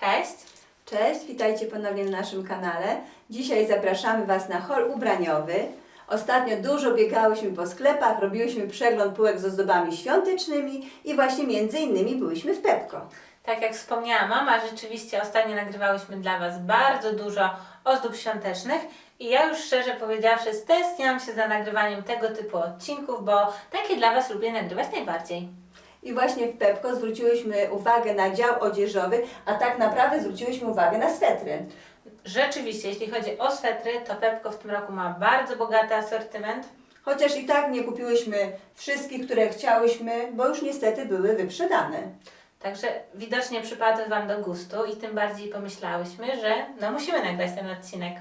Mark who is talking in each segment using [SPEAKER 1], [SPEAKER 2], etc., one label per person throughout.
[SPEAKER 1] Cześć!
[SPEAKER 2] Cześć, witajcie ponownie na naszym kanale. Dzisiaj zapraszamy Was na hol ubraniowy. Ostatnio dużo biegałyśmy po sklepach, robiłyśmy przegląd półek z ozdobami świątecznymi i właśnie między innymi byłyśmy w Pepko.
[SPEAKER 1] Tak jak wspomniała mama, rzeczywiście ostatnio nagrywałyśmy dla Was bardzo dużo ozdób świątecznych i ja już szczerze powiedziawszy stęskniłam się za nagrywaniem tego typu odcinków, bo takie dla Was lubię nagrywać najbardziej.
[SPEAKER 2] I właśnie w Pepko zwróciłyśmy uwagę na dział odzieżowy, a tak naprawdę zwróciłyśmy uwagę na swetry.
[SPEAKER 1] Rzeczywiście, jeśli chodzi o swetry, to Pepko w tym roku ma bardzo bogaty asortyment.
[SPEAKER 2] Chociaż i tak nie kupiłyśmy wszystkich, które chciałyśmy, bo już niestety były wyprzedane.
[SPEAKER 1] Także widocznie przypadły Wam do gustu i tym bardziej pomyślałyśmy, że no musimy nagrać ten odcinek.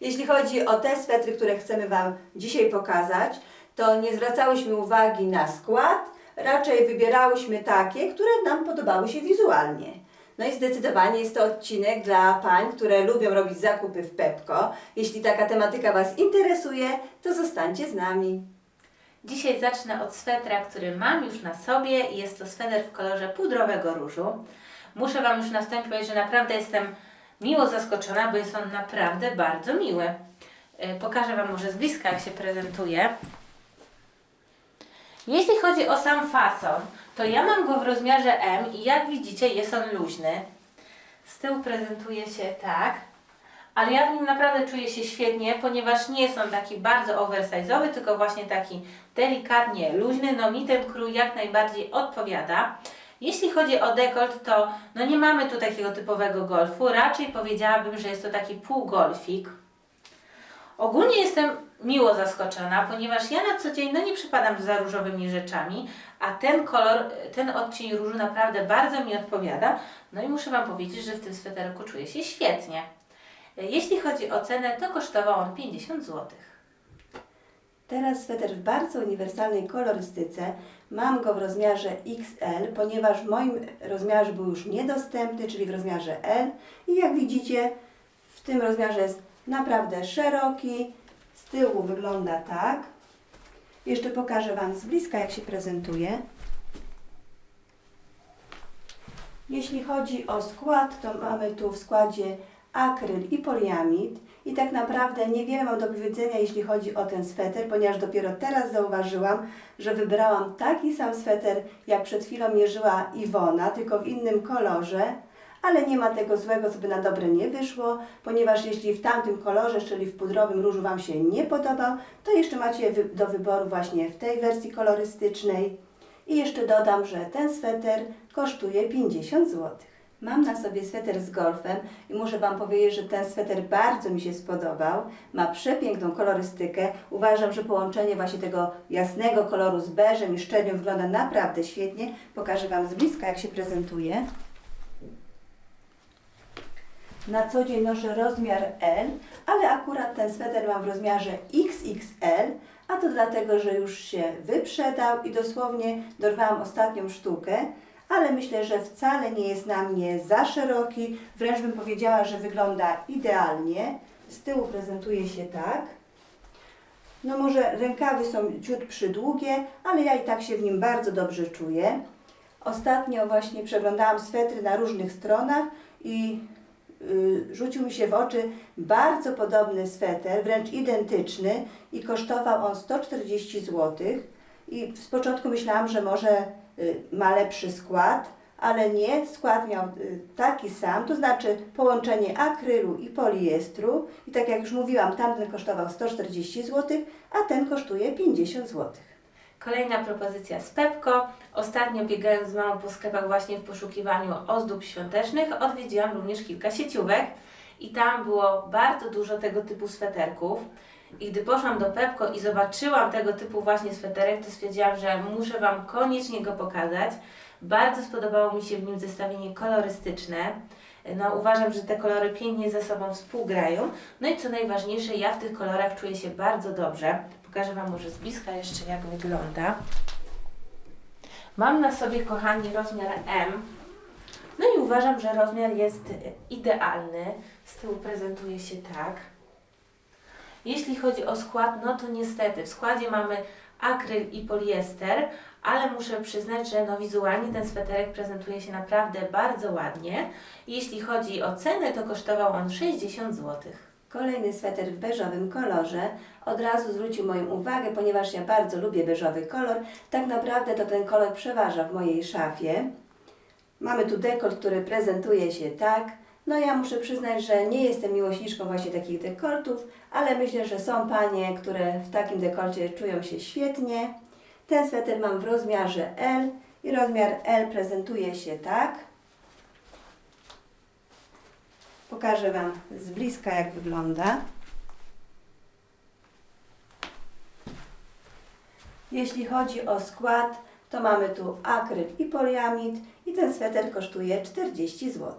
[SPEAKER 2] Jeśli chodzi o te swetry, które chcemy Wam dzisiaj pokazać, to nie zwracałyśmy uwagi na skład, raczej wybierałyśmy takie, które nam podobały się wizualnie. No i zdecydowanie jest to odcinek dla pań, które lubią robić zakupy w Pepko. Jeśli taka tematyka Was interesuje, to zostańcie z nami.
[SPEAKER 1] Dzisiaj zacznę od swetra, który mam już na sobie i jest to sweter w kolorze pudrowego różu. Muszę Wam już na wstępie powiedzieć, że naprawdę jestem miło zaskoczona, bo jest on naprawdę bardzo miły. Yy, Pokażę Wam może z bliska, jak się prezentuje. Jeśli chodzi o sam fason, to ja mam go w rozmiarze M i jak widzicie jest on luźny. Z tyłu prezentuje się tak, ale ja w nim naprawdę czuję się świetnie, ponieważ nie jest on taki bardzo oversize'owy, tylko właśnie taki delikatnie luźny. No mi ten krój jak najbardziej odpowiada. Jeśli chodzi o dekolt, to no nie mamy tu takiego typowego golfu, raczej powiedziałabym, że jest to taki półgolfik. Ogólnie jestem miło zaskoczona, ponieważ ja na co dzień no nie przypadam za różowymi rzeczami, a ten kolor, ten odcień różu naprawdę bardzo mi odpowiada. No i muszę Wam powiedzieć, że w tym sweterku czuję się świetnie. Jeśli chodzi o cenę, to kosztował on 50 zł.
[SPEAKER 2] Teraz sweter w bardzo uniwersalnej kolorystyce. Mam go w rozmiarze XL, ponieważ w moim rozmiarze był już niedostępny, czyli w rozmiarze L. I jak widzicie, w tym rozmiarze jest naprawdę szeroki. Z tyłu wygląda tak. Jeszcze pokażę Wam z bliska, jak się prezentuje. Jeśli chodzi o skład, to mamy tu w składzie akryl i poliamid. I tak naprawdę niewiele mam do powiedzenia, jeśli chodzi o ten sweter, ponieważ dopiero teraz zauważyłam, że wybrałam taki sam sweter, jak przed chwilą mierzyła Iwona, tylko w innym kolorze. Ale nie ma tego złego, co by na dobre nie wyszło, ponieważ jeśli w tamtym kolorze, czyli w pudrowym różu Wam się nie podobał, to jeszcze macie do wyboru właśnie w tej wersji kolorystycznej. I jeszcze dodam, że ten sweter kosztuje 50 zł. Mam na sobie sweter z golfem i muszę Wam powiedzieć, że ten sweter bardzo mi się spodobał. Ma przepiękną kolorystykę. Uważam, że połączenie właśnie tego jasnego koloru z beżem i szczernią wygląda naprawdę świetnie. Pokażę Wam z bliska, jak się prezentuje. Na co dzień noszę rozmiar L, ale akurat ten sweter mam w rozmiarze XXL, a to dlatego, że już się wyprzedał i dosłownie dorwałam ostatnią sztukę, ale myślę, że wcale nie jest na mnie za szeroki, wręcz bym powiedziała, że wygląda idealnie. Z tyłu prezentuje się tak. No może rękawy są ciut przydługie, ale ja i tak się w nim bardzo dobrze czuję. Ostatnio właśnie przeglądałam swetry na różnych stronach i rzucił mi się w oczy bardzo podobny sweter, wręcz identyczny i kosztował on 140 zł. I z początku myślałam, że może y, ma lepszy skład, ale nie, skład miał y, taki sam, to znaczy połączenie akrylu i poliestru. I tak jak już mówiłam, tamten kosztował 140 zł, a ten kosztuje 50 zł.
[SPEAKER 1] Kolejna propozycja z Pepko. Ostatnio biegając z mamą po sklepach właśnie w poszukiwaniu ozdób świątecznych, odwiedziłam również kilka sieciówek i tam było bardzo dużo tego typu sweterków. I gdy poszłam do Pepko i zobaczyłam tego typu właśnie sweterek, to stwierdziłam, że muszę Wam koniecznie go pokazać. Bardzo spodobało mi się w nim zestawienie kolorystyczne. No, uważam, że te kolory pięknie ze sobą współgrają. No i co najważniejsze, ja w tych kolorach czuję się bardzo dobrze. Pokażę Wam może z bliska jeszcze, jak wygląda. Mam na sobie, kochani, rozmiar M. No i uważam, że rozmiar jest idealny. Z tyłu prezentuje się tak. Jeśli chodzi o skład, no to niestety w składzie mamy akryl i poliester, ale muszę przyznać, że no wizualnie ten sweterek prezentuje się naprawdę bardzo ładnie. Jeśli chodzi o cenę, to kosztował on 60 zł.
[SPEAKER 2] Kolejny sweter w beżowym kolorze od razu zwrócił moją uwagę, ponieważ ja bardzo lubię beżowy kolor. Tak naprawdę to ten kolor przeważa w mojej szafie. Mamy tu dekolt, który prezentuje się tak. No ja muszę przyznać, że nie jestem miłośniczką właśnie takich dekoltów, ale myślę, że są panie, które w takim dekolcie czują się świetnie. Ten sweter mam w rozmiarze L i rozmiar L prezentuje się tak. Pokażę Wam z bliska, jak wygląda. Jeśli chodzi o skład, to mamy tu akryl i poliamid i ten sweter kosztuje 40 zł.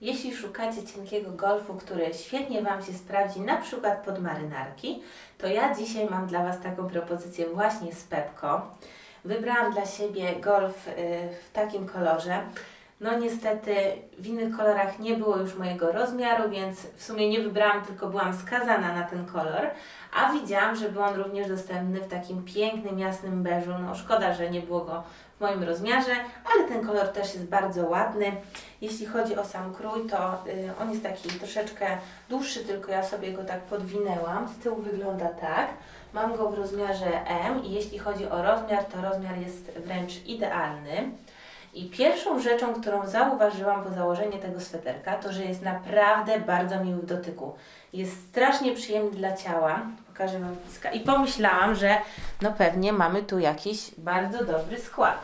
[SPEAKER 1] Jeśli szukacie cienkiego golfu, który świetnie Wam się sprawdzi, na przykład pod marynarki, to ja dzisiaj mam dla Was taką propozycję właśnie z Pepko. Wybrałam dla siebie golf y, w takim kolorze. No niestety w innych kolorach nie było już mojego rozmiaru, więc w sumie nie wybrałam, tylko byłam skazana na ten kolor. A widziałam, że był on również dostępny w takim pięknym, jasnym beżu. No szkoda, że nie było go w moim rozmiarze, ale ten kolor też jest bardzo ładny. Jeśli chodzi o sam krój, to y, on jest taki troszeczkę dłuższy, tylko ja sobie go tak podwinęłam. Z tyłu wygląda tak. Mam go w rozmiarze M i jeśli chodzi o rozmiar, to rozmiar jest wręcz idealny. I pierwszą rzeczą, którą zauważyłam po założeniu tego sweterka, to że jest naprawdę bardzo miły w dotyku. Jest strasznie przyjemny dla ciała. Pokażę Wam bliska. I pomyślałam, że no pewnie mamy tu jakiś bardzo dobry skład.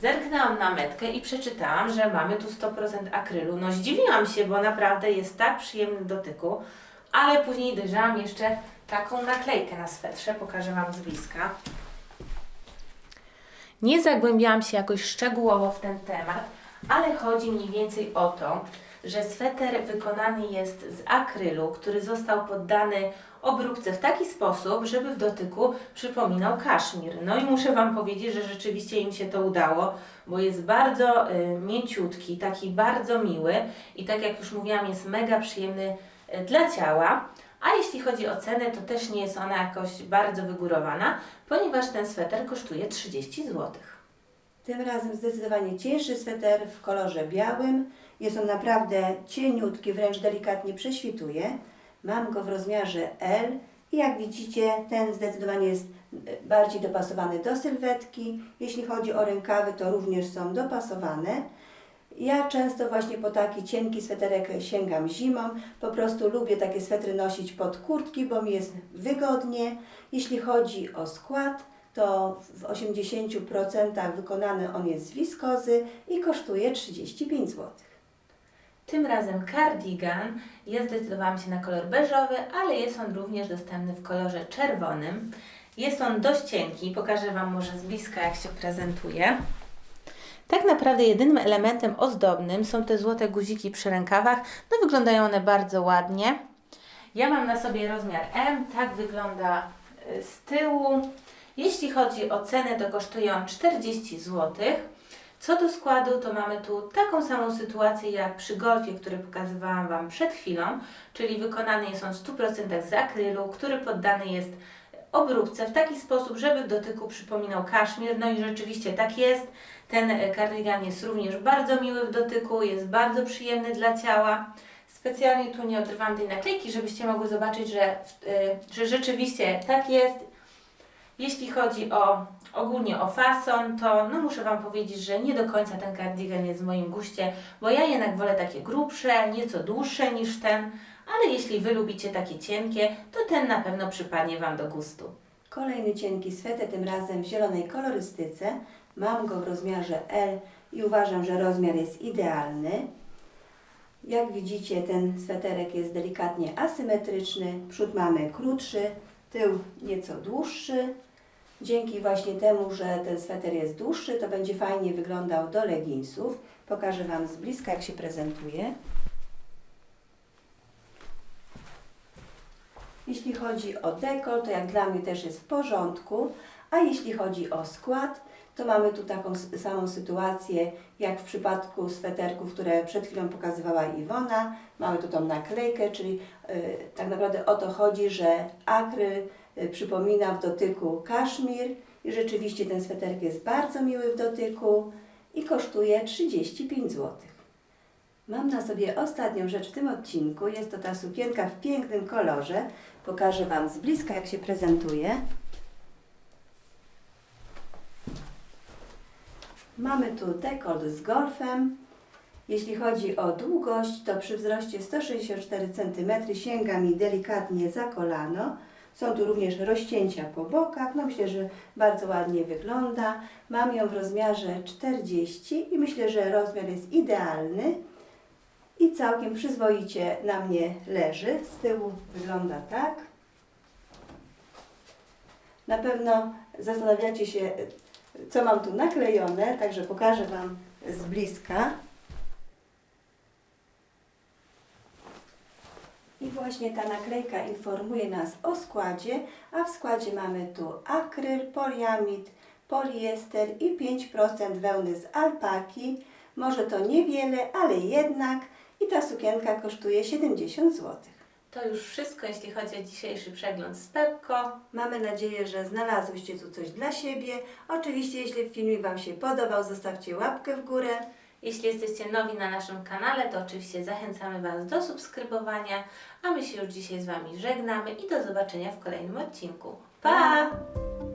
[SPEAKER 1] Zerknęłam na metkę i przeczytałam, że mamy tu 100% akrylu. No zdziwiłam się, bo naprawdę jest tak przyjemny w dotyku, ale później dojrzałam jeszcze taką naklejkę na swetrze. Pokażę Wam z bliska. Nie zagłębiałam się jakoś szczegółowo w ten temat, ale chodzi mniej więcej o to, że sweter wykonany jest z akrylu, który został poddany obróbce w taki sposób, żeby w dotyku przypominał kaszmir. No i muszę Wam powiedzieć, że rzeczywiście im się to udało, bo jest bardzo y, mięciutki, taki bardzo miły i tak jak już mówiłam, jest mega przyjemny y, dla ciała. A jeśli chodzi o cenę, to też nie jest ona jakoś bardzo wygórowana, ponieważ ten sweter kosztuje 30 zł.
[SPEAKER 2] Tym razem zdecydowanie cieńszy sweter w kolorze białym. Jest on naprawdę cieniutki, wręcz delikatnie prześwituje. Mam go w rozmiarze L i jak widzicie, ten zdecydowanie jest bardziej dopasowany do sylwetki. Jeśli chodzi o rękawy, to również są dopasowane. Ja często właśnie po taki cienki sweterek sięgam zimą. Po prostu lubię takie swetry nosić pod kurtki, bo mi jest wygodnie. Jeśli chodzi o skład, to w 80% wykonany on jest z wiskozy i kosztuje 35 zł.
[SPEAKER 1] Tym razem cardigan. Ja zdecydowałam się na kolor beżowy, ale jest on również dostępny w kolorze czerwonym. Jest on dość cienki, pokażę Wam może z bliska jak się prezentuje. Tak naprawdę jedynym elementem ozdobnym są te złote guziki przy rękawach. No wyglądają one bardzo ładnie. Ja mam na sobie rozmiar M, tak wygląda y, z tyłu. Jeśli chodzi o cenę, to kosztuje on 40 zł. Co do składu, to mamy tu taką samą sytuację jak przy golfie, który pokazywałam Wam przed chwilą, czyli wykonany jest on w 100% z akrylu, który poddany jest obróbce w taki sposób, żeby w dotyku przypominał kaszmir. No i rzeczywiście tak jest. Ten kardigan jest również bardzo miły w dotyku, jest bardzo przyjemny dla ciała. Specjalnie tu nie odrywam tej naklejki, żebyście mogły zobaczyć, że, e, że rzeczywiście tak jest. Jeśli chodzi o ogólnie o fason, to no muszę Wam powiedzieć, że nie do końca ten kardigan jest w moim guście, bo ja jednak wolę takie grubsze, nieco dłuższe niż ten, ale jeśli Wy lubicie takie cienkie, to ten na pewno przypadnie Wam do gustu.
[SPEAKER 2] Kolejny cienki sweter, tym razem w zielonej kolorystyce. Mam go w rozmiarze L i uważam, że rozmiar jest idealny. Jak widzicie, ten sweterek jest delikatnie asymetryczny. Przód mamy krótszy, tył nieco dłuższy. Dzięki właśnie temu, że ten sweter jest dłuższy, to będzie fajnie wyglądał do leginsów. Pokażę Wam z bliska, jak się prezentuje. Jeśli chodzi o dekol, to jak dla mnie też jest w porządku, a jeśli chodzi o skład, to mamy tu taką samą sytuację jak w przypadku sweterków, które przed chwilą pokazywała Iwona. Mamy tu tą naklejkę, czyli y, tak naprawdę o to chodzi, że akryl y, przypomina w dotyku kaszmir i rzeczywiście ten sweterek jest bardzo miły w dotyku i kosztuje 35 zł. Mam na sobie ostatnią rzecz w tym odcinku. Jest to ta sukienka w pięknym kolorze. Pokażę Wam z bliska, jak się prezentuje. Mamy tu dekolt z golfem. Jeśli chodzi o długość, to przy wzroście 164 cm sięga mi delikatnie za kolano. Są tu również rozcięcia po bokach. No myślę, że bardzo ładnie wygląda. Mam ją w rozmiarze 40 i myślę, że rozmiar jest idealny i całkiem przyzwoicie na mnie leży. Z tyłu wygląda tak. Na pewno zastanawiacie się, co mam tu naklejone, także pokażę Wam z bliska. I właśnie ta naklejka informuje nas o składzie, a w składzie mamy tu akryl, poliamid, poliester i 5% wełny z alpaki. Może to niewiele, ale jednak i ta sukienka kosztuje 70 zł.
[SPEAKER 1] To już wszystko, jeśli chodzi o dzisiejszy przegląd z Pepko.
[SPEAKER 2] Mamy nadzieję, że znalazłyście tu coś dla siebie. Oczywiście, jeśli filmik Wam się podobał, zostawcie łapkę w górę.
[SPEAKER 1] Jeśli jesteście nowi na naszym kanale, to oczywiście zachęcamy Was do subskrybowania, a my się już dzisiaj z Wami żegnamy i do zobaczenia w kolejnym odcinku. Pa!
[SPEAKER 2] Pa!